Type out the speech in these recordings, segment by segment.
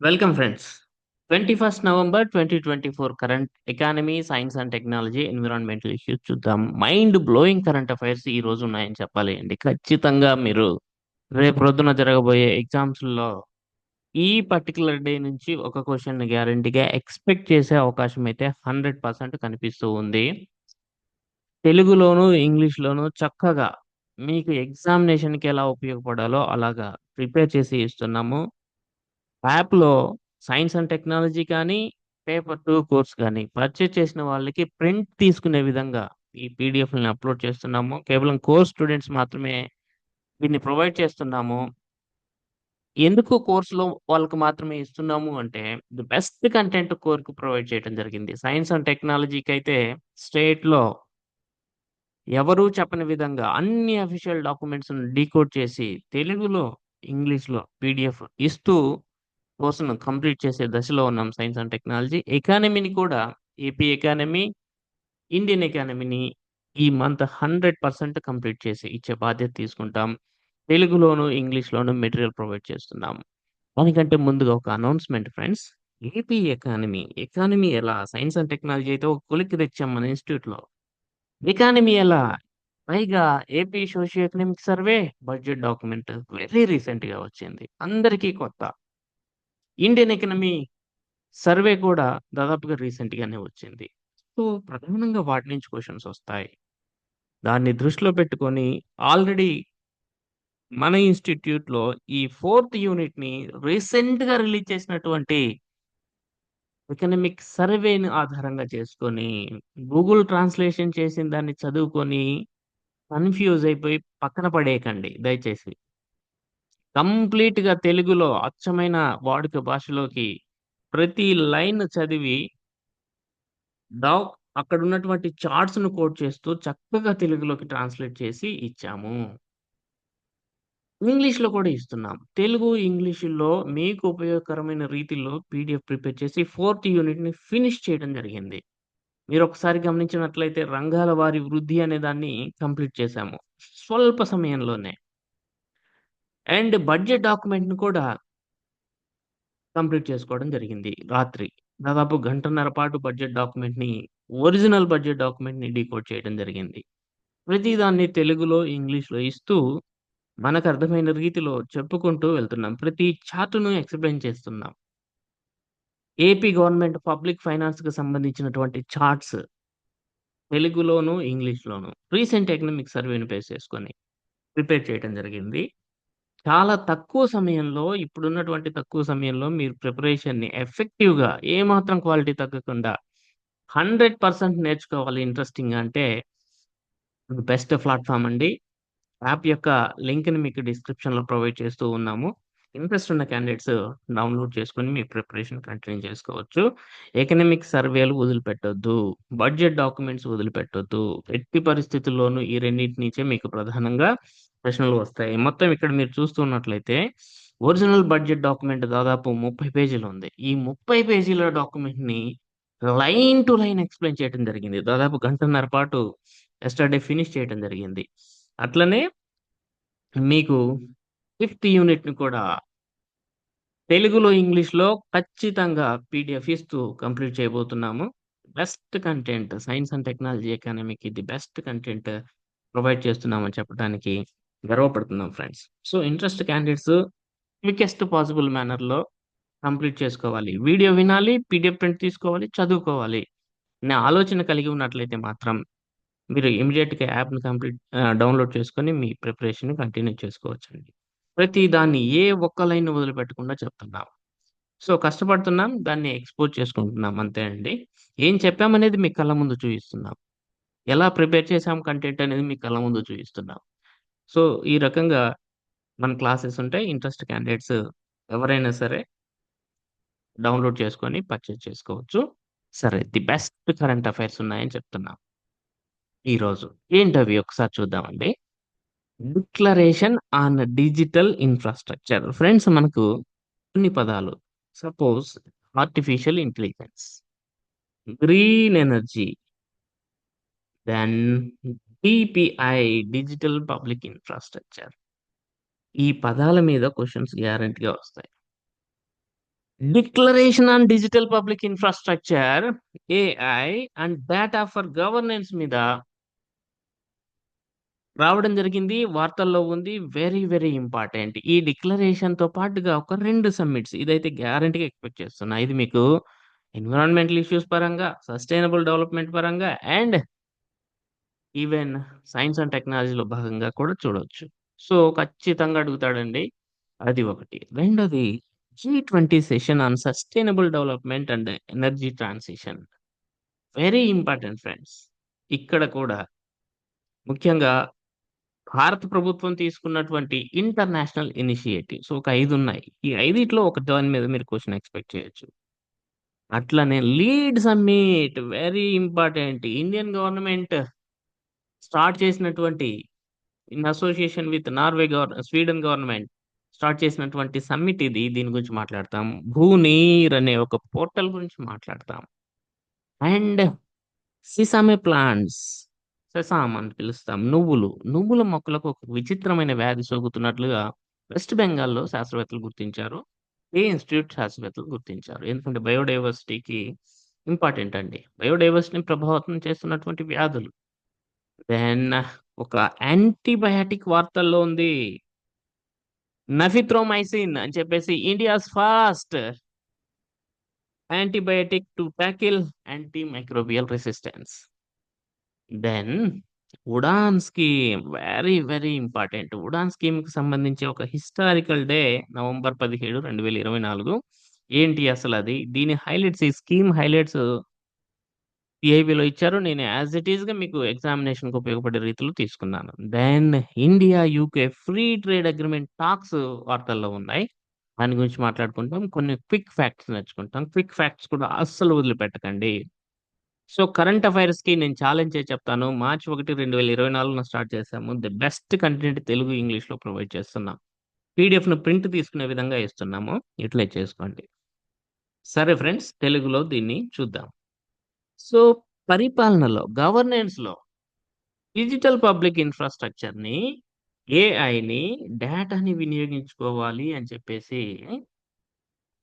Welcome friends. 21st November 2024 current economy, science and technology, environmental issues చూద్దాం. Mind blowing current affairs ఈ రోజు ఉన్నాయని చెప్పాలి అండి. ఖచ్చితంగా మీరు రేపు ప్రొద్దున జరగబోయే ఎగ్జామ్స్‌లో ఈ పర్టికులర్ డే నుంచి ఒక క్వశ్చన్ గ్యారంటీగా ఎక్స్‌పెక్ట్ చేసే అవకాశం అయితే 100% కనిపిస్తూ ఉంది. తెలుగులోను, ఇంగ్లీష్‌లోను చక్కగా మీకు ఎగ్జామినేషన్‌కి ఎలా ఉపయోగపడాలో అలాగా ప్రిపేర్ చేసి ఇస్తున్నాము. యాప్‌లో సైన్స్ అండ్ టెక్నాలజీ కానీ, పేపర్ 2 కోర్స్ కానీ పర్చేజ్ చేసిన వాళ్ళకి ప్రింట్ తీసుకునే విధంగా ఈ పీడీఎఫ్‌లని అప్‌లోడ్ చేస్తున్నాము. కేవలం కోర్స్ స్టూడెంట్స్ మాత్రమే దీన్ని ప్రొవైడ్ చేస్తున్నాము. ఎందుకు కోర్స్‌లో వాళ్ళకి మాత్రమే ఇస్తున్నాము అంటే, ది బెస్ట్ కంటెంట్ కోర్‌కి ప్రొవైడ్ చేయడం జరిగింది. సైన్స్ అండ్ టెక్నాలజీకైతే స్టేట్‌లో ఎవరు చెప్పని విధంగా అన్ని అఫీషియల్ డాక్యుమెంట్స్‌ని డీకోడ్ చేసి తెలుగులో, ఇంగ్లీష్‌లో పీడీఎఫ్ ఇస్తూ కోర్సును కంప్లీట్ చేసే దశలో ఉన్నాం సైన్స్ అండ్ టెక్నాలజీ. ఎకానమీని కూడా ఏపీ ఎకానమీ, ఇండియన్ ఎకానమీని ఈ మంత్ 100% కంప్లీట్ చేసి ఇచ్చే బాధ్యత తీసుకుంటాం. తెలుగులోను, ఇంగ్లీష్‌లోను మెటీరియల్ ప్రొవైడ్ చేస్తున్నాం. దానికంటే ముందుగా ఒక announcement friends. AP economy, economy ఎలా సైన్స్ అండ్ టెక్నాలజీ అయితే ఒక కొలిక్కి తెచ్చాం మన ఇన్‌స్టిట్యూట్‌లో. ఎకానమీ ఎలా? పైగా AP socio economic survey, budget document very రీసెంట్‌గా వచ్చింది. అందరికీ కొత్త. ఇండియన్ ఎకానమీ సర్వే కూడా దాదాపుగా రీసెంట్‌గానే వచ్చింది. సో, ప్రధానంగా వాటి నుంచి క్వెషన్స్ వస్తాయి. దాన్ని దృష్టిలో పెట్టుకొని ఆల్రెడీ మన ఇన్‌స్టిట్యూట్‌లో ఈ ఫోర్త్ యూనిట్‌ని రీసెంట్‌గా రిలీజ్ చేసినటువంటి ఎకనామిక్ సర్వేని ఆధారంగా చేసుకొని, గూగుల్ ట్రాన్స్‌లేషన్ చేసిన దాన్ని చదువుకొని కన్‌ఫ్యూజ్ అయిపోయి పక్కన పడేయకండి దయచేసి. కంప్లీట్‌గా తెలుగులో అచ్చమైన వాడుక భాషలోకి ప్రతి లైన్ చదివి డాక్ అక్కడున్నటువంటి చార్ట్స్‌ను కోట్ చేస్తూ చక్కగా తెలుగులోకి ట్రాన్స్‌లేట్ చేసి ఇచ్చాము. ఇంగ్లీష్‌లో కూడా ఇస్తున్నాం. తెలుగు, ఇంగ్లీషుల్లో మీకు ఉపయోగకరమైన రీతిలో పీడీఎఫ్ ప్రిపేర్ చేసి ఫోర్త్ యూనిట్‌ని ఫినిష్ చేయడం జరిగింది. మీరు ఒకసారి గమనించినట్లయితే రంగాల వారి వృద్ధి అనే దాన్ని కంప్లీట్ చేశాము. స్వల్ప సమయంలోనే. అండ్ బడ్జెట్ డాక్యుమెంట్‌ని కూడా కంప్లీట్ చేసుకోవడం జరిగింది రాత్రి. దాదాపు గంటన్నర పాటు బడ్జెట్ డాక్యుమెంట్‌ని ఒరిజినల్ బడ్జెట్ డాక్యుమెంట్‌ని డీకోడ్ చేయడం జరిగింది. ప్రతి దాన్ని తెలుగులో, ఇంగ్లీష్‌లో ఇస్తూ మనకు అర్థమైన రీతిలో చెప్పుకుంటూ వెళ్తున్నాం. ప్రతి చార్టును ఎక్స్‌ప్లెయిన్ చేస్తున్నాం. ఏపీ గవర్నమెంట్ పబ్లిక్ ఫైనాన్స్‌కి సంబంధించినటువంటి చార్ట్స్ తెలుగులోను, ఇంగ్లీష్‌లోను రీసెంట్ ఎకనామిక్ సర్వేని బేస్ చేసుకొని ప్రిపేర్ చేయడం జరిగింది. చాలా తక్కువ సమయంలో ఇప్పుడున్నటువంటి తక్కువ సమయంలో మీరు ప్రిపరేషన్‌ని ఎఫెక్టివ్‌గా ఏమాత్రం క్వాలిటీ తగ్గకుండా 100% నేర్చుకోవాలి ఇంట్రెస్టింగ్ అంటే బెస్ట్ ప్లాట్ఫామ్ అండి. యాప్ యొక్క లింక్‌ని మీకు డిస్క్రిప్షన్‌లో ప్రొవైడ్ చేస్తూ ఉన్నాము. ఇంట్రెస్ట్ ఉన్న క్యాండిడేట్స్ డౌన్‌లోడ్ చేసుకొని మీ ప్రిపరేషన్ కంటిన్యూ చేసుకోవచ్చు. ఎకనామిక్ సర్వేలు వదిలిపెట్టొద్దు. Budget documents వదిలిపెట్టొద్దు. ఎట్టి పరిస్థితుల్లోనూ ఈ రెండింటి నుంచే మీకు ప్రధానంగా ప్రశ్నలు వస్తాయి. మొత్తం ఇక్కడ మీరు చూస్తున్నట్లయితే ఒరిజినల్ బడ్జెట్ డాక్యుమెంట్ దాదాపు 30 పేజీలు ఉంది. ఈ 30 పేజీల డాక్యుమెంట్‌ని లైన్ టు లైన్ ఎక్స్‌ప్లెయిన్ చేయడం జరిగింది. దాదాపు గంటన్నర పాటు ఎస్టర్డే ఫినిష్ చేయడం జరిగింది. అట్లనే మీకు ఫిఫ్త్ యూనిట్‌ని కూడా తెలుగులో, ఇంగ్లీష్‌లో ఖచ్చితంగా పీడిఎఫ్ ఇస్తూ కంప్లీట్ చేయబోతున్నాము. Best content science and technology ఎకానమీకి ది బెస్ట్ కంటెంట్ ప్రొవైడ్ చేస్తున్నామని చెప్పడానికి గర్వపడుతున్నాం friends. So, interest candidates quickest possible మేనర్‌లో complete చేసుకోవాలి. వీడియో వినాలి, పీడిఎఫ్ ప్రింట్ తీసుకోవాలి, చదువుకోవాలి. నా ఆలోచన కలిగి ఉన్నట్లయితే మాత్రం మీరు ఇమీడియట్గా యాప్‌ని కంప్లీట్ డౌన్‌లోడ్ చేసుకొని మీ ప్రిపరేషన్ కంటిన్యూ చేసుకోవచ్చండి. ప్రతి దాన్ని ఏ ఒక్క లైన్ వదిలిపెట్టకుండా చెప్తున్నాం. సో, కష్టపడుతున్నాం. దాన్ని ఎక్స్‌పోజ్ చేసుకుంటున్నాం అంతే అండి. ఏం చెప్పామనేది మీ కళ్ళ ముందు చూపిస్తున్నాం ఎలా ప్రిపేర్ చేసాం కంటెంట్ అనేది మీ కళ్ళ ముందు చూపిస్తున్నాం సో, ఈ రకంగా మన క్లాసెస్ ఉంటాయి. ఇంట్రెస్ట్ క్యాండిడేట్స్ ఎవరైనా సరే డౌన్‌లోడ్ చేసుకొని పర్చేజ్ చేసుకోవచ్చు. సరే ది బెస్ట్ కరెంట్ అఫైర్స్ ఉన్నాయని చెప్తున్నాం. ఈరోజు ఏంటవి ఒకసారి చూద్దామండి. Declaration on digital infrastructure. Friends మనకు కొన్ని పదాలు suppose artificial intelligence, green energy, then DPI digital public infrastructure. ఈ పదాల మీద క్వశ్చన్స్ గ్యారంటీగా వస్తాయి. Declaration on digital public infrastructure AI and data for governance మీద రావడం జరిగింది. వార్తల్లో ఉంది. Very, very important. ఈ డిక్లరేషన్‌తో పాటుగా ఒక రెండు సమ్మిట్స్ ఇదైతే గ్యారంటీగా ఎక్స్‌పెక్ట్ చేస్తున్నా. ఇది మీకు ఎన్విరాన్మెంటల్ ఇష్యూస్ పరంగా, సస్టైనబుల్ డెవలప్‌మెంట్ పరంగా అండ్ ఈవెన్ సైన్స్ అండ్ టెక్నాలజీలో భాగంగా కూడా చూడవచ్చు సో, ఖచ్చితంగా అడుగుతాడండి. అది ఒకటి. రెండోది జీ20 session on sustainable development and energy transition. Very important friends. ఇక్కడ కూడా ముఖ్యంగా భారత ప్రభుత్వం తీసుకున్నటువంటి ఇంటర్నేషనల్ ఇనిషియేటివ్స్ ఒక ఐదు ఉన్నాయి. ఈ ఐదిట్లో ఒక దాని మీద మీరు క్వశ్చన్ ఎక్స్‌పెక్ట్ చేయొచ్చు. అట్లనే lead summit very important. Indian government start చేసినటువంటి ఇన్ అసోసియేషన్ విత్ నార్వే గవర్ స్వీడన్ గవర్నమెంట్ స్టార్ట్ చేసినటువంటి సమ్మిట్ ఇది. దీని గురించి మాట్లాడతాం. భూనీర్ అనే ఒక పోర్టల్ గురించి మాట్లాడతాం. అండ్ సిసామే ప్లాంట్స్ సెసామ్ అని పిలుస్తాం. నువ్వులు. నువ్వుల మొక్కలకు ఒక విచిత్రమైన వ్యాధి సోకుతున్నట్లుగా వెస్ట్ బెంగాల్‌లో శాస్త్రవేత్తలు గుర్తించారు. ఏ ఇన్‌స్టిట్యూట్ శాస్త్రవేత్తలు గుర్తించారు. ఎందుకంటే బయోడైవర్సిటీకి ఇంపార్టెంట్ అండి. బయోడైవర్సిటీని ప్రభావితం చేస్తున్నటువంటి వ్యాధులు. దెన్ ఒక యాంటీబయాటిక్ వార్తల్లో ఉంది. నఫిత్రోమైసిన్ అని చెప్పేసి India's first antibiotic to tackle anti microbial resistance. Then Udan scheme very, very important. Udan స్కీమ్‌కి సంబంధించి ఒక హిస్టారికల్ డే నవంబర్ 17, 2024 ఏంటి అసలు అది దీని హైలైట్స్ ఈ స్కీమ్ హైలైట్స్ పిఐబిలో ఇచ్చారు. నేను యాజ్ ఇట్ ఈస్‌గా మీకు ఎగ్జామినేషన్‌కి ఉపయోగపడే రీతిలో తీసుకున్నాను. Then India, UK free trade agreement talks వార్తల్లో ఉన్నాయి. దాని గురించి మాట్లాడుకుంటాం. కొన్ని క్విక్ ఫ్యాక్ట్స్ నేర్చుకుంటాం. క్విక్ ఫ్యాక్ట్స్ కూడా అస్సలు వదిలిపెట్టకండి. సో, కరెంట్ అఫైర్స్‌కి నేను ఛాలెంజ్ చేసి చెప్తాను. మార్చి 1, 2024 స్టార్ట్ చేశాము. ది బెస్ట్ కంటెంట్ తెలుగు, ఇంగ్లీష్‌లో ప్రొవైడ్ చేస్తున్నాం. పీడీఎఫ్‌ను ప్రింట్ తీసుకునే విధంగా ఇస్తున్నాము. యూటిలైజ్ చేసుకోండి. సరే ఫ్రెండ్స్ తెలుగులో దీన్ని చూద్దాం. సో, పరిపాలనలో గవర్నెన్స్‌లో డిజిటల్ పబ్లిక్ ఇన్ఫ్రాస్ట్రక్చర్‌ని, ఏఐని, డేటాని వినియోగించుకోవాలి అని చెప్పేసి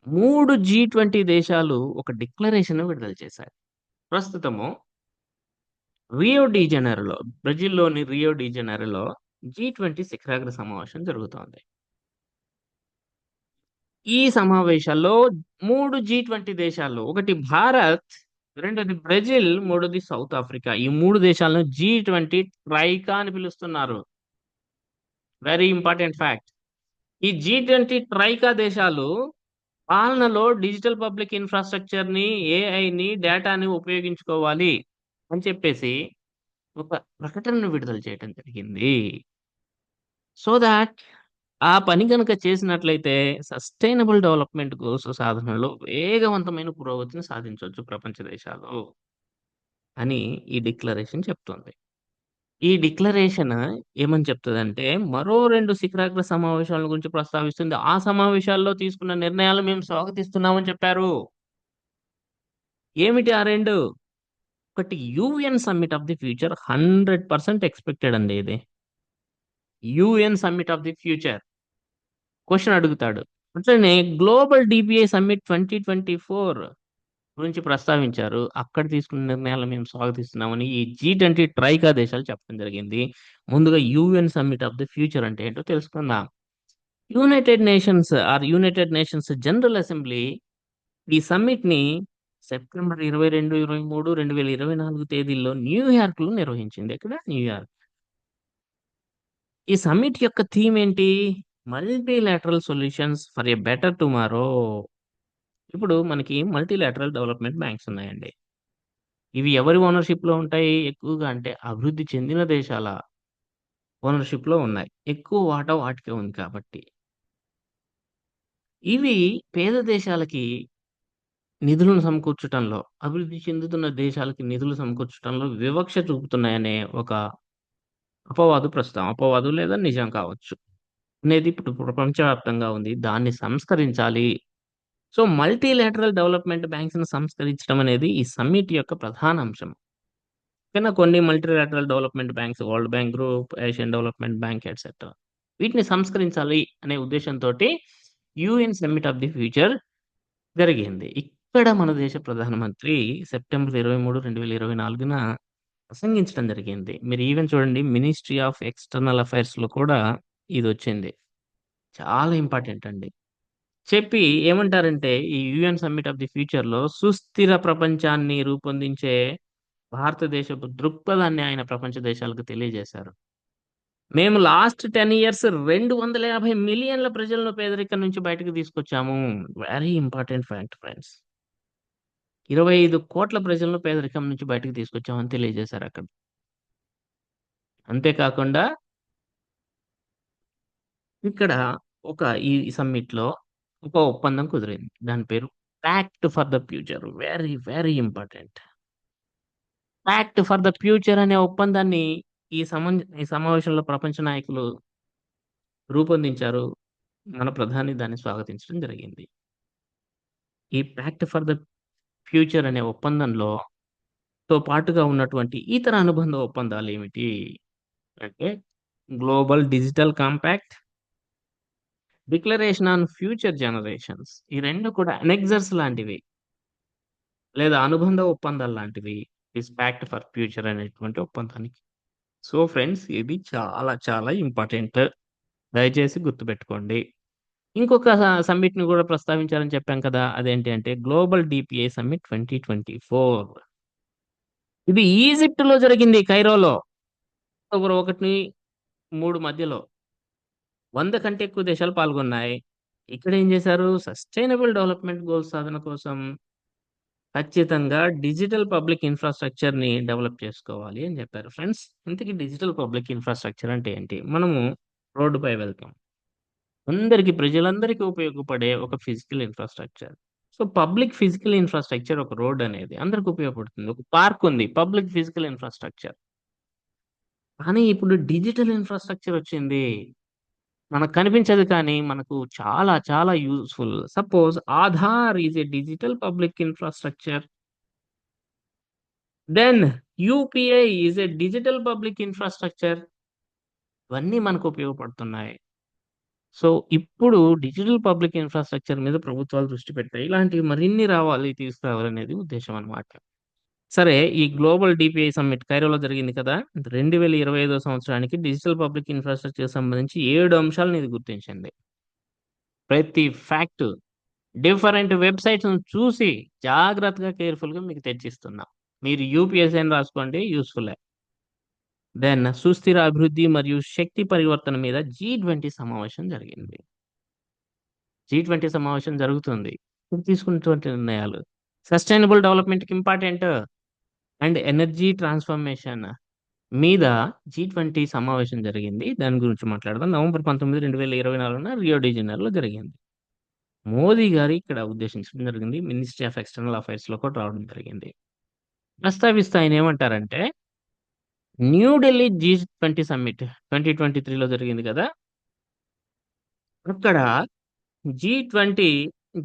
3 జీ20 దేశాలు ఒక డిక్లరేషన్ విడుదల చేశాయి. ప్రస్తుతము రియో డి బ్రెజిల్‌లోని రియో డి జనైరోలో జీ20 శిఖరాగ్ర సమావేశం జరుగుతోంది. ఈ సమావేశాల్లో 3 జీ20 దేశాలు ఒకటి భారత్, రెండోది బ్రెజిల్, మూడోది సౌత్ ఆఫ్రికా. ఈ మూడు దేశాలను జీ20 ట్రైకా అని పిలుస్తున్నారు. Very important fact. ఈ జీ20 ట్రైకా దేశాలు పాలనలో డిజిటల్ పబ్లిక్ ఇన్ఫ్రాస్ట్రక్చర్ని ఏఐని, డేటాని ఉపయోగించుకోవాలి అని చెప్పేసి ఒక ప్రకటనను విడుదల చేయటం జరిగింది. సో దాట్ ఆ పని కనుక చేసినట్లయితే సస్టైనబుల్ డెవలప్‌మెంట్ గోల్స్ సాధనలో వేగవంతమైన పురోగతిని సాధించవచ్చు ప్రపంచ దేశాలు. అని ఈ డిక్లరేషన్ చెప్తోంది. ఈ డిక్లరేషన్ ఏమని చెప్తదంటే మరో 2 శిఖరాగ్ర సమావేశాల గురించి ప్రస్తావిస్తుంది. ఆ సమావేశాల్లో తీసుకున్న నిర్ణయాలు మేము స్వాగతిస్తున్నామని చెప్పారు. ఏమిటి ఆ రెండు ఒకటి UN summit of the future 100% expected అండి ఇది. UN summit of the future. Question అడుగుతాడు. అట్లనే గ్లోబల్ డిపిఐ సమ్మిట్ 2024 గురించి ప్రస్తావించారు. అక్కడ తీసుకున్న నిర్ణయాలను మేము స్వాగతిస్తున్నామని ఈ జీ20 ట్రైకా దేశాలు చెప్పడం జరిగింది. ముందుగా UN summit of the future అంటే ఏంటో తెలుసుకుందాం. United Nations or United Nations General Assembly ఈ సమ్మిట్‌ని సెప్టెంబర్ 22, 23, 2024 తేదీల్లో న్యూయార్క్‌లో నిర్వహించింది. ఇక్కడ న్యూయార్క్. ఈ సమ్మిట్ యొక్క థీమ్ ఏంటి? Multilateral solutions for a better tomorrow. ఇప్పుడు మనకి మల్టీలాటరల్ డెవలప్‌మెంట్ బ్యాంక్స్ ఉన్నాయండి. ఇవి ఎవరి ఓనర్‌షిప్‌లో ఉంటాయి? ఎక్కువగా అంటే అభివృద్ధి చెందిన దేశాల ఓనర్‌షిప్‌లో ఉన్నాయి. ఎక్కువ వాటా వాటికే ఉంది కాబట్టి. ఇవి పేద దేశాలకి నిధులను సమకూర్చటంలో, అభివృద్ధి చెందుతున్న దేశాలకి నిధులు సమకూర్చటంలో వివక్ష చూపుతున్నాయనే ఒక అపవాదు ప్రస్తుతం. అపవాదు లేదా నిజం కావచ్చు. అనేది ఇప్పుడు ప్రపంచవ్యాప్తంగా ఉంది. దాన్ని సంస్కరించాలి. సో, మల్టీలేటరల్ డెవలప్‌మెంట్ బ్యాంక్స్‌ని సంస్కరించడం అనేది ఈ సమ్మిట్ యొక్క ప్రధాన అంశం. కానీ కొన్ని multilateral development banks World Bank group, Asian development bank etcetera. వీటిని సంస్కరించాలి అనే ఉద్దేశంతోటి UN summit of the future జరిగింది. ఇక్కడ మన దేశ ప్రధానమంత్రి సెప్టెంబర్ 23, 2024న ప్రసంగించడం జరిగింది. మీరు ఈవెన్ చూడండి మినిస్ట్రీ ఆఫ్ ఎక్స్‌టర్నల్ అఫైర్స్‌లో కూడా ఇది వచ్చింది చాలా ఇంపార్టెంట్ అండి. చెప్పి ఏమంటారంటే ఈ యూఎన్ సమ్మిట్ ఆఫ్ ది ఫ్యూచర్‌లో సుస్థిర ప్రపంచాన్ని రూపొందించే భారతదేశపు దృక్పథాన్ని ఆయన ప్రపంచ దేశాలకు తెలియజేశారు. మేము లాస్ట్ 10 ఇయర్స్ 250 మిలియన్ల ప్రజలను పేదరికం నుంచి బయటకు తీసుకొచ్చాము. Very important fact friends. 25 కోట్ల ప్రజలను పేదరికం నుంచి బయటకు తీసుకొచ్చామని తెలియజేశారు అక్కడ అంతేకాకుండా ఇక్కడ ఒక ఈ సమ్మిట్‌లో ఒక ఒప్పందం కుదిరింది. దాని పేరు pact for the future. Very, very important. Pact for the future అనే ఒప్పందాన్ని ఈ సమంజ ఈ సమావేశంలో ప్రపంచ నాయకులు రూపొందించారు. మన ప్రధాని దాన్ని స్వాగతించడం జరిగింది. ఈ ప్యాక్ట్ ఫర్ ద ఫ్యూచర్ అనే ఒప్పందంలో తో పాటుగా ఉన్నటువంటి ఇతర అనుబంధ ఒప్పందాలేమిటి? అంటే global digital compact declaration on future generations ఈ రెండు కూడా అనెగ్జర్స్ లాంటివి. లేదా అనుబంధ ఒప్పందాలు లాంటివి. దిస్ పాక్ట్ ఫర్ ఫ్యూచర్ అనేటువంటి ఒప్పందానికి. సో ఫ్రెండ్స్ ఇది చాలా చాలా ఇంపార్టెంట్. దయచేసి గుర్తుపెట్టుకోండి. ఇంకొక సమ్మిట్‌ని కూడా ప్రస్తావించాలని చెప్పాం కదా! అదేంటి అంటే గ్లోబల్ డిపిఐ సమ్మిట్ 2024. ఇది ఈజిప్ట్‌లో జరిగింది కైరోలో. అక్టోబర్ 1-3 మధ్యలో. వంద కంటే ఎక్కువ దేశాలు పాల్గొన్నాయి. ఇక్కడ ఏం చేశారు? సస్టైనబుల్ డెవలప్‌మెంట్ గోల్స్ సాధన కోసం ఖచ్చితంగా డిజిటల్ పబ్లిక్ ఇన్‌ఫ్రాస్ట్రక్చర్‌ని డెవలప్ చేసుకోవాలి అని చెప్పారు. ఫ్రెండ్స్ ఇంతకీ డిజిటల్ పబ్లిక్ ఇన్‌ఫ్రాస్ట్రక్చర్ అంటే ఏంటి? మనము రోడ్డుపై వెళ్తాం. అందరికి ప్రజలందరికీ ఉపయోగపడే ఒక physical infrastructure. So public physical infrastructure ఒక రోడ్ అనేది అందరికి ఉపయోగపడుతుంది. ఒక పార్క్ ఉంది. Public physical infrastructure. కానీ ఇప్పుడు డిజిటల్ ఇన్‌ఫ్రాస్ట్రక్చర్ వచ్చింది. మనకు కనిపించదు కానీ మనకు చాలా చాలా useful suppose Aadhaar is a digital public infrastructure. Then UPI is a digital public infrastructure. ఇవన్నీ మనకు ఉపయోగపడుతున్నాయి. సో ఇప్పుడు డిజిటల్ పబ్లిక్ ఇన్‌ఫ్రాస్ట్రక్చర్ మీద ప్రభుత్వాలు దృష్టి పెట్టాయి. ఇలాంటివి మరిన్ని రావాలి, తీసుకురావాలనేది ఉద్దేశం అన్నమాట. సరే ఈ గ్లోబల్ డీపీఐ సమ్మిట్ కైరోలో జరిగింది కదా! 2025 సంవత్సరానికి డిజిటల్ పబ్లిక్ ఇన్ఫ్రాస్ట్రక్చర్ సంబంధించి ఏడు అంశాలను ఇది గుర్తించింది. ప్రతి ఫ్యాక్ట్ డిఫరెంట్ వెబ్‌సైట్స్‌ని చూసి జాగ్రత్తగా కేర్‌ఫుల్‌గా మీకు తెచ్చిస్తున్నాం మీరు యూపీఎస్‌ఐ అని రాసుకోండి యూస్ఫుల్లే దెన్ సుస్థిర అభివృద్ధి మరియు శక్తి పరివర్తన మీద జీ20 సమావేశం జరిగింది. జీ20 సమావేశం జరుగుతుంది. తీసుకున్నటువంటి నిర్ణయాలు సస్టైనబుల్ డెవలప్‌మెంట్‌కి ఇంపార్టెంట్ అండ్ ఎనర్జీ ట్రాన్స్‌ఫర్మేషన్ మీద జీ20 సమావేశం జరిగింది. దాని గురించి మాట్లాడదాం. నవంబర్ 19, 2024న రియో డి జనీరోలో జరిగింది. మోదీ గారు ఇక్కడ ఉద్దేశించడం జరిగింది. మినిస్ట్రీ ఆఫ్ ఎక్స్‌టర్నల్ అఫైర్స్‌లో కూడా రావడం జరిగింది. ప్రస్తావిస్తే ఆయన ఏమంటారంటే న్యూఢిల్లీ జీ20 సమ్మిట్ 2023లో జరిగింది కదా! అక్కడ జీ20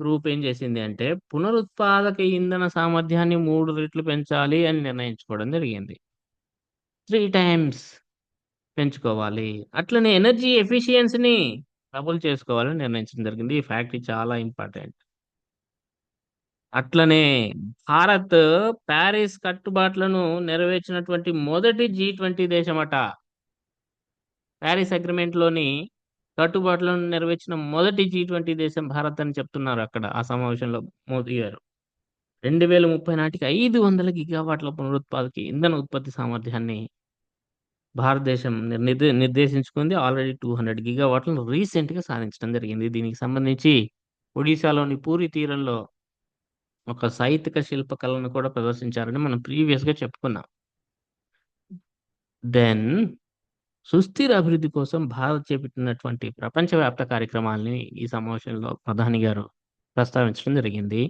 గ్రూప్ ఏం చేసింది అంటే పునరుత్పాదక ఇంధన సామర్థ్యాన్ని మూడు రెట్లు పెంచాలి అని నిర్ణయించుకోవడం జరిగింది. త్రీ టైమ్స్ పెంచుకోవాలి. అట్లనే ఎనర్జీ ఎఫిషియన్సీని డబుల్ చేసుకోవాలని నిర్ణయించడం జరిగింది. ఈ ఫ్యాక్టరీ చాలా ఇంపార్టెంట్. అట్లనే భారత్ పారిస్ కట్టుబాట్లను నెరవేర్చినటువంటి మొదటి జీ20 దేశమట. ప్యారిస్ అగ్రిమెంట్లోని కట్టుబాట్లను నెరవేర్చిన మొదటి జీ20 దేశం భారత్ అని చెప్తున్నారు అక్కడ ఆ సమావేశంలో మోదీ గారు. 2030 నాటికి 500 గిగావాట్ల పునరుత్పాదక ఇంధన ఉత్పత్తి సామర్థ్యాన్ని భారతదేశం నిర్ నిర్దేశించుకుంది. ఆల్రెడీ 200 గిగావాట్లను రీసెంట్‌గా సాధించడం జరిగింది. దీనికి సంబంధించి ఒడిశాలోని పూరి తీరంలో ఒక సాహిత్యక శిల్పకళను కూడా ప్రదర్శించారని మనం ప్రీవియస్‌గా చెప్పుకున్నాం. దెన్ సుస్థిర అభివృద్ధి కోసం భారత్ చేపట్టినటువంటి ప్రపంచవ్యాప్త కార్యక్రమాలని ఈ సమావేశంలో ప్రధాని గారు ప్రస్తావించడం జరిగింది.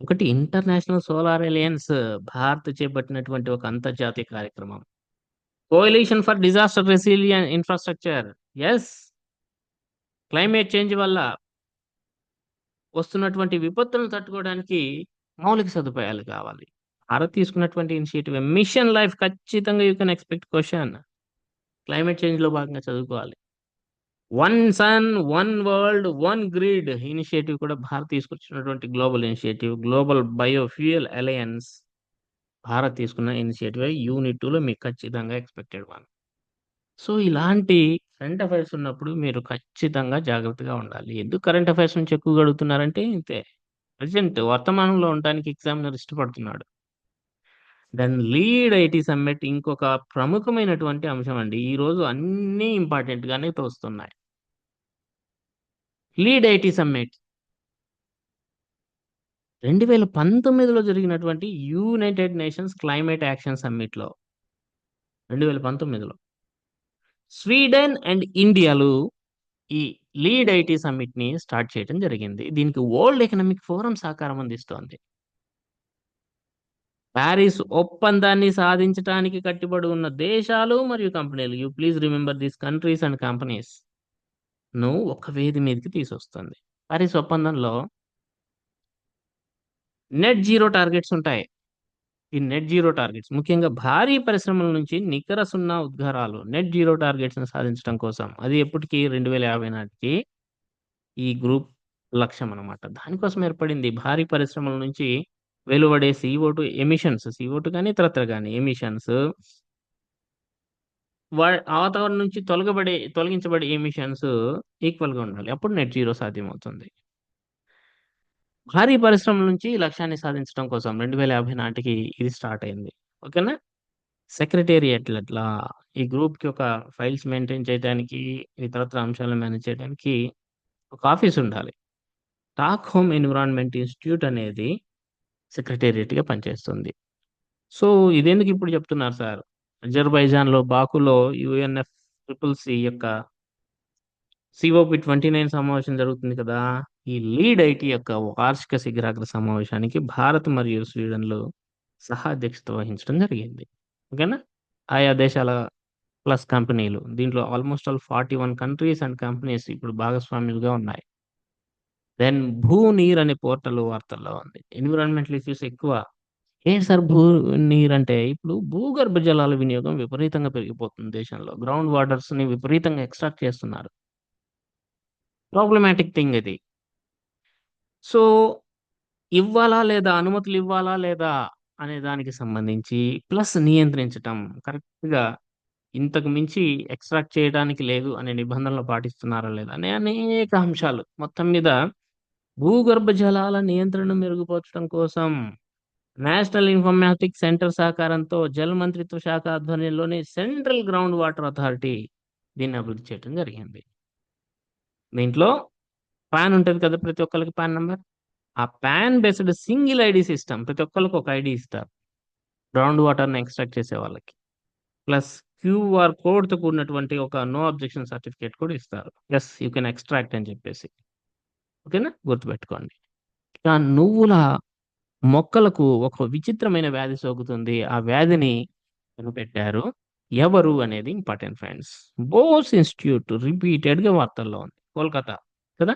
ఒకటి ఇంటర్నేషనల్ సోలార్ అలయన్స్ భారత్ చేపట్టినటువంటి ఒక అంతర్జాతీయ కార్యక్రమం. Coalition for disaster resilience infrastructure. As climate change వల్ల వస్తున్నటువంటి విపత్తులను తట్టుకోవడానికి మౌలిక సదుపాయాలు కావాలి. భారత్ తీసుకున్నటువంటి ఇనిషియేటివ్ మిషన్ లైఫ్ ఖచ్చితంగా you can expect question climate చేంజ్‌లో భాగంగా చదువుకోవాలి. One sun one world one grid initiative కూడా భారత్ తీసుకొచ్చినటువంటి global initiative global biofuel alliance Bharat తీసుకున్న ఇనిషియేటివ్ యూనిట్ టూలో మీకు ఖచ్చితంగా ఎక్స్పెక్టెడ్ వన్. సో ఇలాంటి కరెంట్ అఫైర్స్ ఉన్నప్పుడు మీరు ఖచ్చితంగా జాగ్రత్తగా ఉండాలి. ఎందుకు కరెంట్ అఫైర్స్ నుంచి ఎక్కువగా అడుగుతున్నారంటే ఇంతే. ప్రజెంట్ వర్తమానంలో ఉండడానికి ఎగ్జామినర్ ఇష్టపడుతున్నాడు. దెన్ లీడ్ ఐటీ సమ్మిట్ ఇంకొక ప్రముఖమైనటువంటి అంశం అండి. ఈ రోజు అన్ని ఇంపార్టెంట్గానే తోస్తున్నాయి. Lead IT summit. రెండు వేల పంతొమ్మిదిలో జరిగినటువంటి యునైటెడ్ నేషన్స్ క్లైమేట్ యాక్షన్ సమ్మిట్లో. రెండు వేల పంతొమ్మిదిలో స్వీడన్ అండ్ ఇండియాలు ఈ లీడ్ ఐటీ సమ్మిట్ని స్టార్ట్ చేయడం జరిగింది. దీనికి వరల్డ్ ఎకనామిక్ ఫోరం సహకారం అందిస్తోంది. ప్యారిస్ ఒప్పందాన్ని సాధించడానికి కట్టుబడి ఉన్న దేశాలు మరియు కంపెనీలు. You please remember these countries and కంపెనీస్ను ఒక వేది మీదకి తీసుకొస్తుంది ప్యారిస్ ఒప్పందంలో నెట్ జీరో టార్గెట్స్ ఉంటాయి. ఈ నెట్ జీరో టార్గెట్స్ ముఖ్యంగా భారీ పరిశ్రమల నుంచి నికర సున్నా ఉద్గారాలు నెట్ జీరో టార్గెట్స్ని సాధించడం కోసం. అది ఎప్పటికీ రెండు వేల యాభై నాటికి ఈ గ్రూప్ లక్ష్యం అన్నమాట. దానికోసం ఏర్పడింది భారీ పరిశ్రమల నుంచి వెలువడే CO two emissions CO two కానీ ఇతరత్ర కానీ ఎమిషన్స్ వాతావరణం నుంచి తొలగబడే తొలగించబడే ఎమిషన్స్ ఈక్వల్గా ఉండాలి. అప్పుడు నెట్ జీరో సాధ్యమవుతుంది. భారీ పరిశ్రమల నుంచి లక్ష్యాన్ని సాధించడం కోసం రెండు వేల యాభై నాటికి ఇది స్టార్ట్ అయింది. ఓకేనా? సెక్రటేరియట్ అట్లా ఈ గ్రూప్కి ఒక ఫైల్స్ మెయింటైన్ చేయడానికి ఇతరత్ర అంశాలను మేనేజ్ చేయడానికి ఒక ఆఫీస్ ఉండాలి. టాక్ హోమ్ ఎన్విరాన్మెంట్ ఇన్స్టిట్యూట్ అనేది సెక్రటేరియట్గా పనిచేస్తుంది. సో ఇదేందుకు ఇప్పుడు చెప్తున్నారు సార్? అజర్బైజాన్లో బాకులో యుఎన్ఎఫ్ ట్రిపుల్ సి యొక్క సిఓపి ట్వంటీ నైన్ సమావేశం జరుగుతుంది కదా? ఈ లీడ్ ఐటీ యొక్క వార్షిక శిఖరాగ్ర సమావేశానికి భారత్ మరియు స్వీడన్లో సహా అధ్యక్షత వహించడం జరిగింది. ఓకేనా? ఆయా దేశాల ప్లస్ కంపెనీలు. దీంట్లో almost all forty one countries and companies ఇప్పుడు భాగస్వామ్యులుగా ఉన్నాయి. దెన్ భూ నీర్ అనే పోర్టల్ వార్తల్లో ఉంది. ఎన్విరాన్మెంటల్ ఇష్యూస్ ఎక్కువ. ఏంటి సార్ భూ నీర్ అంటే? ఇప్పుడు భూగర్భ జలాల వినియోగం విపరీతంగా పెరిగిపోతుంది దేశంలో. గ్రౌండ్ వాటర్స్ని విపరీతంగా ఎక్స్ట్రాక్ట్ చేస్తున్నారు. ప్రాబ్లమాటిక్ థింగ్ ఇది. సో ఇవ్వాలా లేదా? అనుమతులు ఇవ్వాలా లేదా? అనే దానికి సంబంధించి ప్లస్ నియంత్రించటం. కరెక్ట్గా ఇంతకు మించి ఎక్స్ట్రాక్ట్ చేయడానికి లేదు అనే నిబంధనలు పాటిస్తున్నారా లేదా? అనే అనేక అంశాలు. మొత్తం మీద భూగర్భ జలాల నియంత్రణ మెరుగుపరచడం కోసం నేషనల్ ఇన్ఫర్మాటిక్స్ సెంటర్ సహకారంతో జల మంత్రిత్వ శాఖ ఆధ్వర్యంలోని సెంట్రల్ గ్రౌండ్ వాటర్ అథారిటీ దీన్ని అభివృద్ధి చేయడం జరిగింది. దీంట్లో పాన్ ఉంటుంది కదా ప్రతి ఒక్కరికి పాన్ నెంబర్? ఆ PAN based single ID system ప్రతి ఒక్కరికి ఒక ఐడి ఇస్తారు. గ్రౌండ్ వాటర్ని ఎక్స్ట్రాక్ట్ చేసే వాళ్ళకి. ప్లస్ క్యూఆర్ కోడ్తో కూడినటువంటి ఒక నో అబ్జెక్షన్ సర్టిఫికేట్ కూడా ఇస్తారు. ఎస్ యూ కెన్ ఎక్స్ట్రాక్ట్ అని చెప్పేసి. ఓకేనా? గుర్తుపెట్టుకోండి. ఇక నువ్వుల మొక్కలకు ఒక విచిత్రమైన వ్యాధి సోకుతుంది. ఆ వ్యాధిని కనిపెట్టారు ఎవరు అనేది ఇంపార్టెంట్ ఫ్రెండ్స్. బోస్ ఇన్స్టిట్యూట్ రిపీటెడ్గా వార్తల్లో ఉంది. కోల్కతా కదా?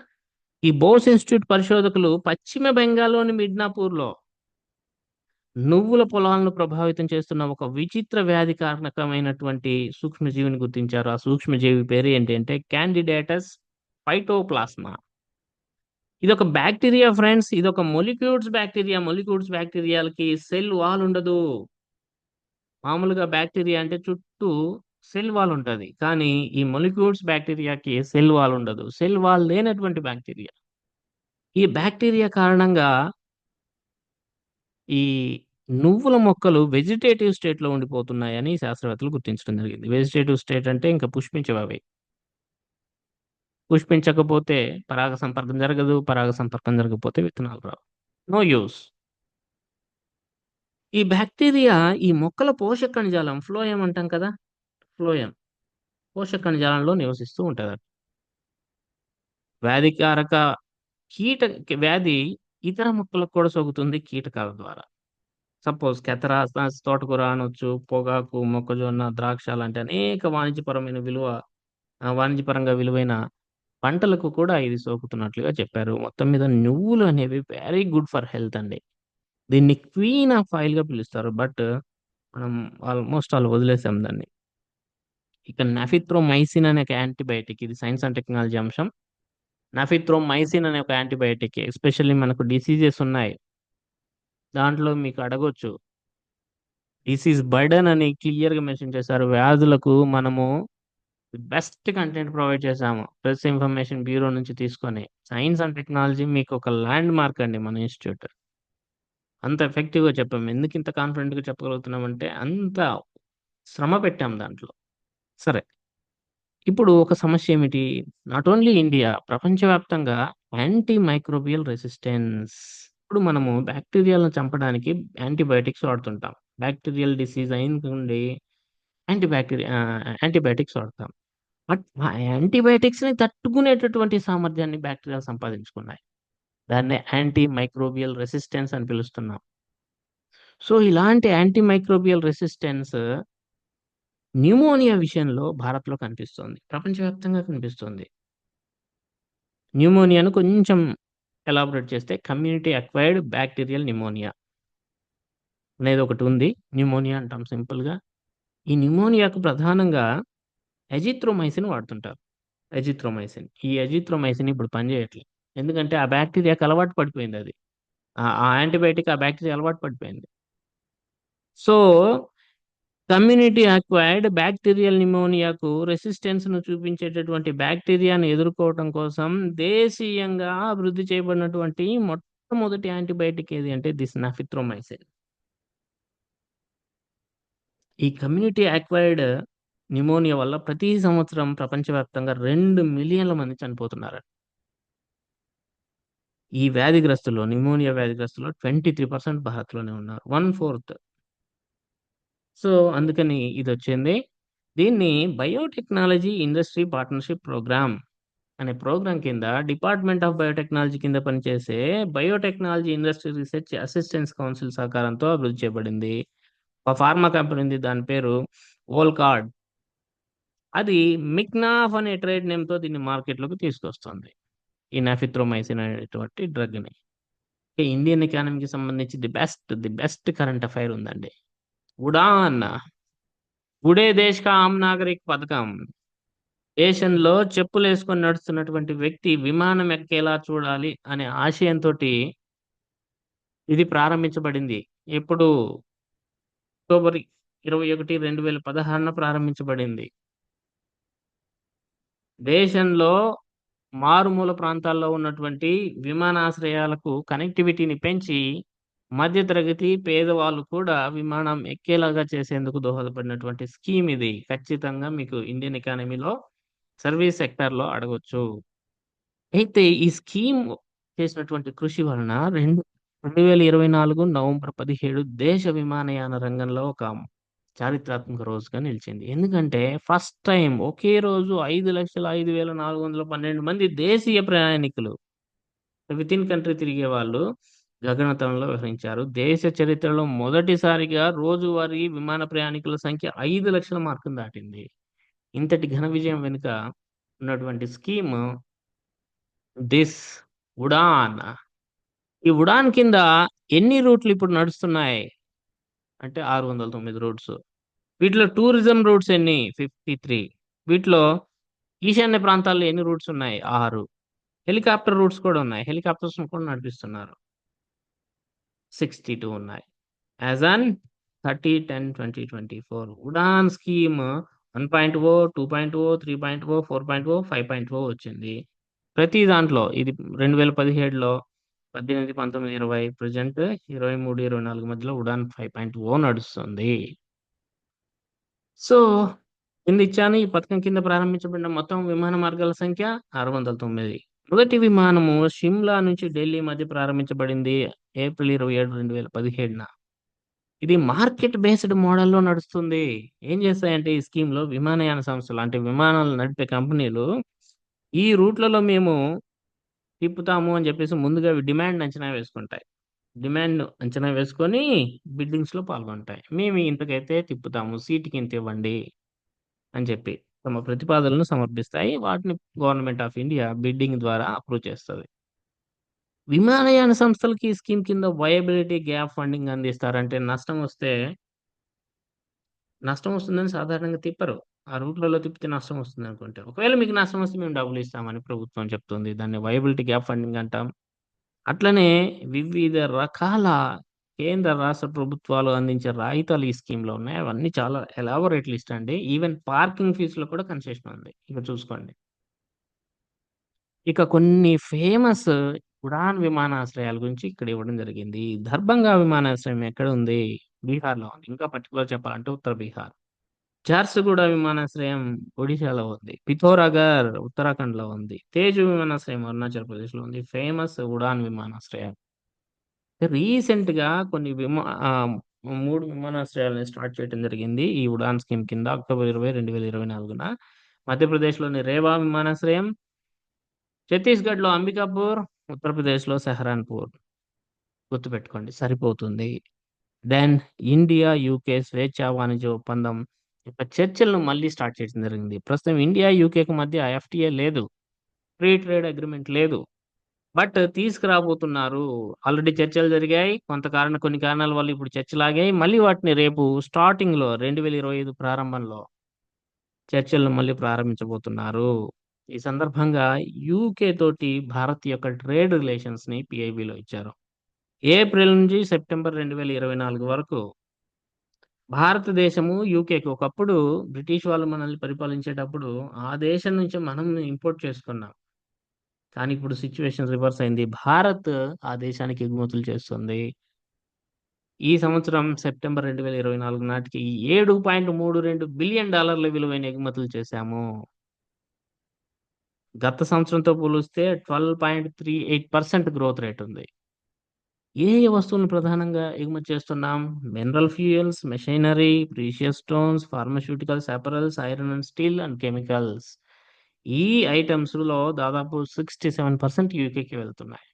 ఈ బోస్ ఇన్స్టిట్యూట్ పరిశోధకులు పశ్చిమ బెంగాల్లోని మిడ్నాపూర్లో నువ్వుల పొలాలను ప్రభావితం చేస్తున్న ఒక విచిత్ర వ్యాధి కారణకమైనటువంటి సూక్ష్మజీవిని గుర్తించారు. ఆ సూక్ష్మజీవి పేరు ఏంటంటే క్యాండిడేటస్ ఫైటోప్లాస్మా ఇది ఒక బ్యాక్టీరియా ఫ్రెండ్స్ ఇది ఒక మొలిక్యూల్స్ బ్యాక్టీరియా మొలిక్యూల్స్ బ్యాక్టీరియాలకి సెల్ వాల్ ఉండదు. మామూలుగా బ్యాక్టీరియా అంటే చుట్టూ సెల్ వాల్ ఉంటుంది. కానీ ఈ మొలిక్యూల్స్ బ్యాక్టీరియాకి సెల్ వాల్ ఉండదు. సెల్ వాల్ లేనటువంటి బ్యాక్టీరియా ఈ బ్యాక్టీరియా కారణంగా ఈ నువ్వుల మొక్కలు వెజిటేటివ్ స్టేట్లో ఉండిపోతున్నాయని శాస్త్రవేత్తలు గుర్తించడం జరిగింది. వెజిటేటివ్ స్టేట్ అంటే ఇంకా పుష్పించవవి. పుష్పించకపోతే పరాగ సంపర్కం జరగదు పరాగ సంపర్కం జరగకపోతే విత్తనాలు రావు. నో యూస్ ఈ బ్యాక్టీరియా ఈ మొక్కల పోషక కణజాలం ఫ్లోయం అంటాం కదా? ఫ్లోయం. పోషక కణజాలంలో నివసిస్తూ ఉంటుంది వ్యాధికారక కీట వ్యాధి ఇతర మొక్కలకు కూడా సోకుతుంది కీటకాల ద్వారా. సపోజ్ కెతరా తోటకూర అనొచ్చు పొగాకు మొక్కజొన్న ద్రాక్ష లాంటి అనేక వాణిజ్యపరమైన విలువ వాణిజ్యపరంగా విలువైన పంటలకు కూడా ఇది సోకుతున్నట్లుగా చెప్పారు మొత్తం మీద నువ్వులు అనేవి వెరీ గుడ్ ఫర్ హెల్త్ అండి దీన్ని క్వీన్ ఆఫ్ ఆయిల్గా పిలుస్తారు బట్ మనం ఆల్మోస్ట్ ఆల్ వదిలేసాం దాన్ని ఇక నఫిత్రోమైసిన్ అనే ఒక యాంటీబయాటిక్ ఇది సైన్స్ అండ్ టెక్నాలజీ అంశం. నఫిత్రోమైసిన్ అనే ఒక యాంటీబయాటిక్ ఎస్పెషల్లీ మనకు డిసీజెస్ ఉన్నాయి. దాంట్లో మీకు అడగొచ్చు. డిసీజ్ బర్డెన్ అని క్లియర్‌గా మెన్షన్ చేశారు. వ్యాధులకు మనము బెస్ట్ కంటెంట్ ప్రొవైడ్ చేశాము. ప్రెస్ ఇన్ఫర్మేషన్ బ్యూరో నుంచి తీసుకొని. సైన్స్ అండ్ టెక్నాలజీ మీకు ఒక ల్యాండ్ మార్క్ అండి మన ఇన్‌స్టిట్యూట్. అంత ఎఫెక్టివ్‌గా చెప్పాము. ఎందుకు ఇంత కాన్ఫిడెంట్‌గా చెప్పగలుగుతున్నామంటే అంత శ్రమ పెట్టాం దాంట్లో. సరే. ఇప్పుడు ఒక సమస్య ఏమిటి? నాట్ ఓన్లీ ఇండియా ప్రపంచవ్యాప్తంగా యాంటీ మైక్రోబియల్ రెసిస్టెన్స్. ఇప్పుడు మనము బాక్టీరియాలను చంపడానికి యాంటీబయోటిక్స్ వాడుతుంటాం. బ్యాక్టీరియల్ డిసీజ్ అయిందనుకోండి యాంటీ బాక్టీరియా యాంటీబయోటిక్స్ వాడతాం. బట్ ఆ తట్టుకునేటటువంటి సామర్థ్యాన్ని బ్యాక్టీరియా సంపాదించుకున్నాయి. దాన్నే యాంటీ మైక్రోబియల్ రెసిస్టెన్స్ అని పిలుస్తున్నాం. సో, ఇలాంటి యాంటీ మైక్రోబియల్ రెసిస్టెన్స్ న్యూమోనియా విషయంలో భారత్‌లో కనిపిస్తుంది ప్రపంచవ్యాప్తంగా కనిపిస్తుంది. న్యూమోనియాను కొంచెం ఎలాబొరేట్ చేస్తే కమ్యూనిటీ అక్వైర్డ్ బ్యాక్టీరియల్ న్యూమోనియా. అనేది ఒకటి ఉంది. న్యూమోనియా అంటాం సింపుల్‌గా. ఈ న్యూమోనియాకు ప్రధానంగా ఎజిత్రోమైసిన్ వాడుతుంటారు. ఎజిత్రోమైసిన్. ఈ ఎజిత్రోమైసిన్ ఇప్పుడు పనిచేయట్లేదు ఎందుకంటే ఆ బ్యాక్టీరియాకి అలవాటు పడిపోయింది అది ఆ యాంటీబయాటిక్ ఆ బ్యాక్టీరియా అలవాటు పడిపోయింది. సో, కమ్యూనిటీ అక్వైర్డ్ బ్యాక్టీరియల్ న్యూమోనియాకు రెసిస్టెన్స్‌ను చూపించేటటువంటి బ్యాక్టీరియాను ఎదుర్కోవటం కోసం దేశీయంగా అభివృద్ధి చేయబడినటువంటి మొట్టమొదటి యాంటీబయాటిక్ ఏది అంటే దిస్ నాఫిత్రోమైసిన్. ఈ కమ్యూనిటీ అక్వైర్డ్ న్యూమోనియా వల్ల ప్రతి సంవత్సరం ప్రపంచవ్యాప్తంగా 2,000,000 మంది చనిపోతున్నారు. ఈ వ్యాధిగ్రస్తుల్లో న్యూమోనియా వ్యాధిగ్రస్తుల్లో 23% భారత్‌లోనే ఉన్నారు. 1/4 సో, అందుకని ఇది వచ్చింది దీన్ని బయోటెక్నాలజీ ఇండస్ట్రీ పార్ట్నర్‌షిప్ ప్రోగ్రామ్ అనే ప్రోగ్రామ్ కింద డిపార్ట్‌మెంట్ ఆఫ్ బయోటెక్నాలజీ కింద పనిచేసే biotechnology industry research assistance council సహకారంతో అభివృద్ధి చేయబడింది. ఒక ఫార్మా కంపెనీ ఉంది. దాని పేరు ఓల్కార్డ్ అది మిక్నాఫ్ అనే ట్రేడ్ నేమ్‌తో దీన్ని మార్కెట్‌లోకి తీసుకొస్తుంది. ఈ నాఫిత్రోమైసిన్ అనేటువంటి డ్రగ్‌ని. ఇండియన్ ఎకానమీకి సంబంధించి the best, the best current affair ఉందండి. ఉడాన్. ఉడే దేశ్ కా ఆమ్ నాగరిక్ పథకం. దేశంలో చెప్పులేసుకొని నడుస్తున్నటువంటి వ్యక్తి విమానం ఎక్కేలా చూడాలి అనే ఆశయంతో ఇది ప్రారంభించబడింది. ఎప్పుడు? అక్టోబర్ 21, 2016న ప్రారంభించబడింది. దేశంలో మారుమూల ప్రాంతాల్లో ఉన్నటువంటి విమానాశ్రయాలకు కనెక్టివిటీని పెంచి మధ్య తరగతి, పేదవాళ్ళు కూడా విమానం ఎక్కేలాగా చేసేందుకు దోహదపడినటువంటి స్కీమ్ ఇది. ఖచ్చితంగా మీకు ఇండియన్ ఎకానమీలో సర్వీస్ సెక్టర్లో అడగొచ్చు. అయితే ఈ స్కీమ్ చేసినటువంటి కృషి వలన రెండు 2024 నవంబర్ 17 దేశ విమానయాన రంగంలో ఒక చారిత్రాత్మక రోజుగా నిలిచింది. ఎందుకంటే ఫస్ట్ టైం ఒకే రోజు 5,05,412 మంది దేశీయ ప్రయాణికులు వితిన్ కంట్రీ తిరిగే వాళ్ళు గగనతలంలో విహరించారు. దేశ చరిత్రలో మొదటిసారిగా రోజువారీ విమాన ప్రయాణికుల సంఖ్య ఐదు లక్షల మార్కును దాటింది. ఇంతటి ఘన విజయం వెనుక ఉన్నటువంటి స్కీమ్ దిస్ ఉడాన్. ఈ ఉడాన్ కింద ఎన్ని రూట్‌లు ఇప్పుడు నడుస్తున్నాయి? అంటే ఆరు వందల తొమ్మిది రోడ్స్. వీటిలో టూరిజం రూట్స్ ఎన్ని? Fifty three. వీటిలో ఈశాన్య ప్రాంతాల్లో ఎన్ని రూట్స్ ఉన్నాయి? ఆరు. హెలికాప్టర్ రూట్స్ కూడా ఉన్నాయి. హెలికాప్టర్స్ కూడా నడిపిస్తున్నారు. సిక్స్టీ టూ ఉన్నాయి. As on thirty ten twenty twenty four. Udan scheme one point O two point O three point O four point O five point O వచ్చింది. ప్రతి దాంట్లో ఇది రెండు వేల పదిహేడులో పద్దెనిమిది పంతొమ్మిది ఇరవై ప్రజెంట్ ఇరవై మూడు ఇరవై నాలుగు మధ్యలో ఉడాన్ 5.0 నడుస్తుంది. సో, కింద ఇచ్చాను. ఈ పథకం కింద ప్రారంభించబడిన మొత్తం విమాన మార్గాల సంఖ్య 609. మొదటి విమానము షిమ్లా నుంచి ఢిల్లీ మధ్య ప్రారంభించబడింది. ఏప్రిల్ 27, 2017న. ఇది మార్కెట్ బేస్డ్ మోడల్‌లో నడుస్తుంది. ఏం చేస్తాయంటే ఈ స్కీమ్‌లో విమానయాన సంస్థలు అంటే విమానాలు నడిపే కంపెనీలు ఈ రూట్‌లలో మేము తిప్పుతాము అని చెప్పేసి ముందుగా డిమాండ్ అంచనా వేసుకుంటాయి. డిమాండ్ అంచనా వేసుకొని బిడ్డింగ్స్‌లో పాల్గొంటాయి. మేము ఇంతకైతే తిప్పుతాము. సీటుకి ఇంత ఇవ్వండి అని చెప్పి తమ ప్రతిపాదనలను సమర్పిస్తాయి. వాటిని గవర్నమెంట్ ఆఫ్ ఇండియా బిడ్డింగ్ ద్వారా అప్రూవ్ చేస్తుంది విమానయాన సంస్థలకి ఈ స్కీమ్ కింద వయబిలిటీ గ్యాప్ ఫండింగ్ అందిస్తారంటే నష్టం వస్తే నష్టం వస్తుందని సాధారణంగా తిప్పరు. ఆ రూట్‌లలో తిప్పితే నష్టం వస్తుంది అనుకుంటే ఒకవేళ మీకు నష్టం వస్తే మేము డబ్బులు ఇస్తామని ప్రభుత్వం చెప్తుంది. దాన్ని వయబిలిటీ గ్యాప్ ఫండింగ్ అంటాం. అట్లనే వివిధ రకాల కేంద్ర, రాష్ట్ర ప్రభుత్వాలు అందించే రాయితాలు ఈ స్కీమ్‌లో ఉన్నాయి. అవన్నీ చాలా ఎలాబొరేట్ లిస్ట్ అండి. ఈవెన్ పార్కింగ్ ఫీజులో కూడా కన్సెషన్ ఉంది. ఇక చూసుకోండి. ఇక కొన్ని ఫేమస్ ఉడాన్ విమానాశ్రయాల గురించి ఇక్కడ ఇవ్వడం జరిగింది. దర్భంగా విమానాశ్రయం ఎక్కడ ఉంది బీహార్‌లో ఉంది. ఇంకా పర్టికులర్ చెప్పాలంటే ఉత్తర బీహార్. జార్సుగూడ విమానాశ్రయం ఒడిశాలో ఉంది. పిథోరాగఢ్ ఉత్తరాఖండ్‌లో ఉంది. తేజు విమానాశ్రయం అరుణాచల్ ప్రదేశ్‌లో ఉంది. ఫేమస్ ఉడాన్ విమానాశ్రయం. రీసెంట్‌గా కొన్ని విమా ఆహ్, 3 విమానాశ్రయాలను స్టార్ట్ చేయడం జరిగింది. ఈ ఉడాన్ స్కీమ్ కింద అక్టోబర్ 20, 2024న మధ్యప్రదేశ్‌లోని రేవా విమానాశ్రయం, ఛత్తీస్‌గఢ్‌లో అంబికాపూర్, ఉత్తరప్రదేశ్‌లో సెహరాన్‌పూర్. గుర్తుపెట్టుకోండి సరిపోతుంది. దెన్ ఇండియా, యూకే స్వేచ్ఛా వాణిజ్య ఒప్పందం యొక్క చర్చలను మళ్ళీ స్టార్ట్ చేయడం జరిగింది. ప్రస్తుతం ఇండియా, యూకేకి మధ్య ఎఫ్‌టీఏ లేదు. ఫ్రీ ట్రేడ్ అగ్రిమెంట్ లేదు. బట్ తీసుకురాబోతున్నారు. ఆల్రెడీ చర్చలు జరిగాయి. కొంత కారణ కొన్ని కారణాల వల్ల ఇప్పుడు చర్చలాగాయి. మళ్ళీ వాటిని రేపు స్టార్టింగ్‌లో 2025 ప్రారంభంలో చర్చలను మళ్ళీ ప్రారంభించబోతున్నారు. ఈ సందర్భంగా యూకే తోటి భారత్ యొక్క ట్రేడ్ రిలేషన్స్‌ని పిఐబిలో ఇచ్చారు. ఏప్రిల్ నుంచి సెప్టెంబర్ 2024 వరకు భారతదేశము యూకేకి ఒకప్పుడు బ్రిటిష్ వాళ్ళు మనల్ని పరిపాలించేటప్పుడు ఆ దేశం నుంచి మనం ఇంపోర్ట్ చేసుకున్నాం. కానీ ఇప్పుడు సిచ్యువేషన్ రివర్స్ అయింది. భారత్ ఆ దేశానికి ఎగుమతులు చేస్తుంది. ఈ సంవత్సరం సెప్టెంబర్ 2024 నాటికి $7.32 బిలియన్ డాలర్ల విలువైన ఎగుమతులు చేశాము. గత సంవత్సరంతో పోలిస్తే 12.38% గ్రోత్ రేట్ ఉంది. ఏ ఏ వస్తువులను ప్రధానంగా ఎగుమతి చేస్తున్నాం? Mineral fuels, machinery, precious stones, pharmaceuticals, apparels iron and steel and chemicals. ఈ ఐటమ్స్లో దాదాపు 67% యూకేకి వెళ్తున్నాయి.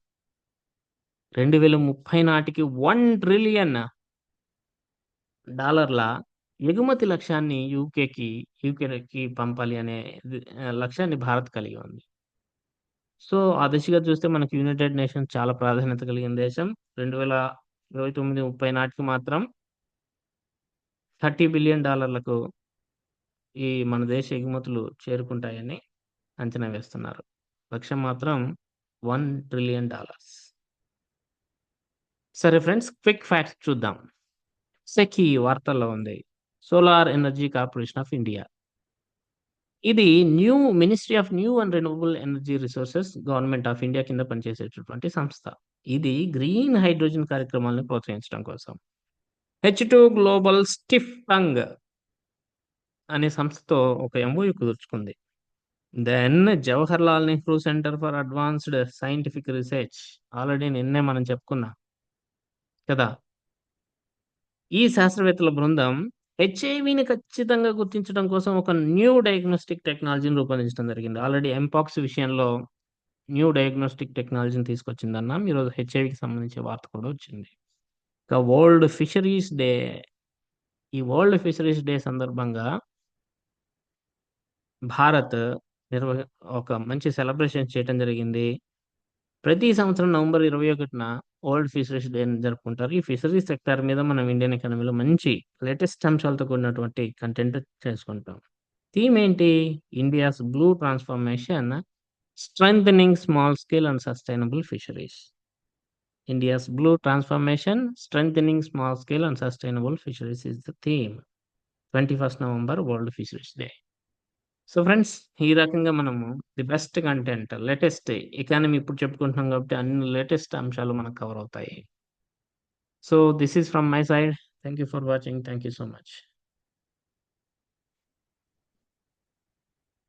2030 నాటికి వన్ ట్రిలియన్ డాలర్ల ఎగుమతి లక్ష్యాన్ని యూకేకి యూకేకి పంపాలి అనే లక్ష్యాన్ని భారత్ కలిగి ఉంది. సో, ఆ దిశగా చూస్తే మనకి యునైటెడ్ నేషన్స్ చాలా ప్రాధాన్యత కలిగిన దేశం. 2029, 30 నాటికి మాత్రం 30 బిలియన్ డాలర్లకు ఈ మన దేశ ఎగుమతులు చేరుకుంటాయని అంచనా వేస్తున్నారు. లక్ష్యం మాత్రం వన్ ట్రిలియన్ డాలర్స్. సరే ఫ్రెండ్స్ క్విక్ ఫ్యాక్ట్స్ చూద్దాం. సెకీ వార్తల్లో ఉంది. Solar energy corporation of India. ఇది new ministry of new and renewable energy resources government of India కింద పనిచేసేటటువంటి సంస్థ. ఇది గ్రీన్ హైడ్రోజన్ కార్యక్రమాలను ప్రోత్సహించడం కోసం. H two global stiff tongue అనే సంస్థతో ఒక MoU కుదుర్చుకుంది. Then Jawaharlal Nehru centre for advanced scientific research already నిన్నే మనం చెప్పుకున్నాం. కదా! ఈ శాస్త్రవేత్తల బృందం హెచ్ఐవిని ఖచ్చితంగా గుర్తించడం కోసం ఒక న్యూ డయాగ్నోస్టిక్ టెక్నాలజీని రూపొందించడం జరిగింది. ఆల్రెడీ ఎంపాక్స్ విషయంలో న్యూ డయాగ్నోస్టిక్ టెక్నాలజీని తీసుకొచ్చిందన్నాం. ఈరోజు హెచ్ఐవికి సంబంధించి వార్త కూడా వచ్చింది. ఇక వరల్డ్ ఫిషరీస్ డే. ఈ వరల్డ్ ఫిషరీస్ డే సందర్భంగా భారత్ నిర్వ ఒక మంచి సెలబ్రేషన్ చేయటం జరిగింది. ప్రతి సంవత్సరం నవంబర్ 21న వరల్డ్ ఫిషరీస్ డే జరుపుకుంటారు. ఈ ఫిషరీస్ సెక్టార్ మీద మనం ఇండియన్ ఎకానమీలో మంచి లేటెస్ట్ అంశాలతో కూడినటువంటి కంటెంట్ చేసుకుంటాం. థీమ్ ఏంటి? India's blue transformation strengthening small scale and sustainable fisheries. India's blue transformation strengthening small scale and sustainable fisheries is the theme. 21 November world fisheries day. So friends ఈ రకంగా మనము the best content latest economy ఇప్పుడు చెప్పుకుంటున్నాం కాబట్టి అన్ని latest అంశాలు మనకు cover అవుతాయి. So this is from my side. Thank you for watching. Thank you so much.